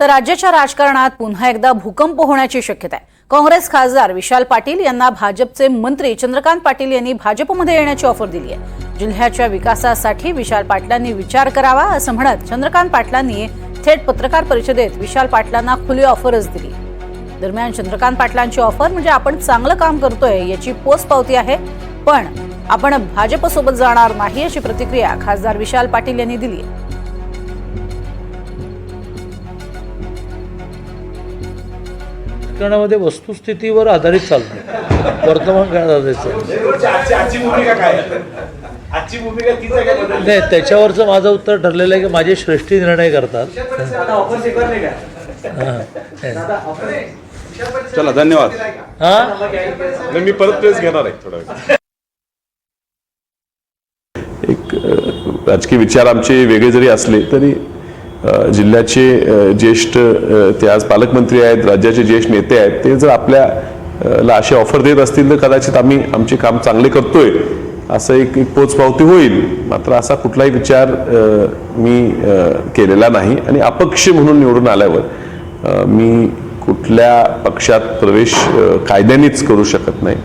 तर राज्याच्या राजकारणात पुन्हा एकदा भूकंप होण्याची शक्यता आहे. काँग्रेस खासदार विशाल पाटील यांना भाजपचे मंत्री चंद्रकांत पाटील यांनी भाजपमध्ये येण्याची ऑफर दिली आहे. जिल्ह्याच्या विकासासाठी विशाल पाटलांनी विचार करावा असं म्हणत चंद्रकांत पाटलांनी थेट पत्रकार परिषदेत विशाल पाटलांना खुली ऑफरच दिली. दरम्यान चंद्रकांत पाटलांची ऑफर म्हणजे आपण चांगलं काम करतोय याची पोच पावती आहे पण आपण भाजपसोबत जाणार नाही अशी प्रतिक्रिया खासदार विशाल पाटील यांनी दिली आहे. राजकारणामध्ये वस्तुस्थितीवर आधारित चालतं. वर्तमान काळात आधारित आजची आजची भूमिका काय? आहे? आजची भूमिका तीच आहे का बदल नाही त्याच्यावरचं माझं उत्तर ठरलेलं आहे की माझे श्रेष्ठी निर्णय करतात. हां. चला धन्यवाद. हां? मी परत प्रेस घेणार आहे थोडा वेळ. एक राजकीय विचार आमचे वेगळे जरी असले तरी जिल्ह्याचे ज्येष्ठ ते आज पालकमंत्री आहेत राज्याचे ज्येष्ठ नेते आहेत ते जर आपल्या ला अशी ऑफर देत असतील तर कदाचित आम्ही आमचे काम चांगले करतोय. असं एक एक पोचपावती होईल. मात्र असा कुठलाही विचार मी केलेला नाही आणि अपक्ष म्हणून निवडून आल्यावर मी कुठल्या पक्षात प्रवेश कायद्यानेच करू शकत नाही.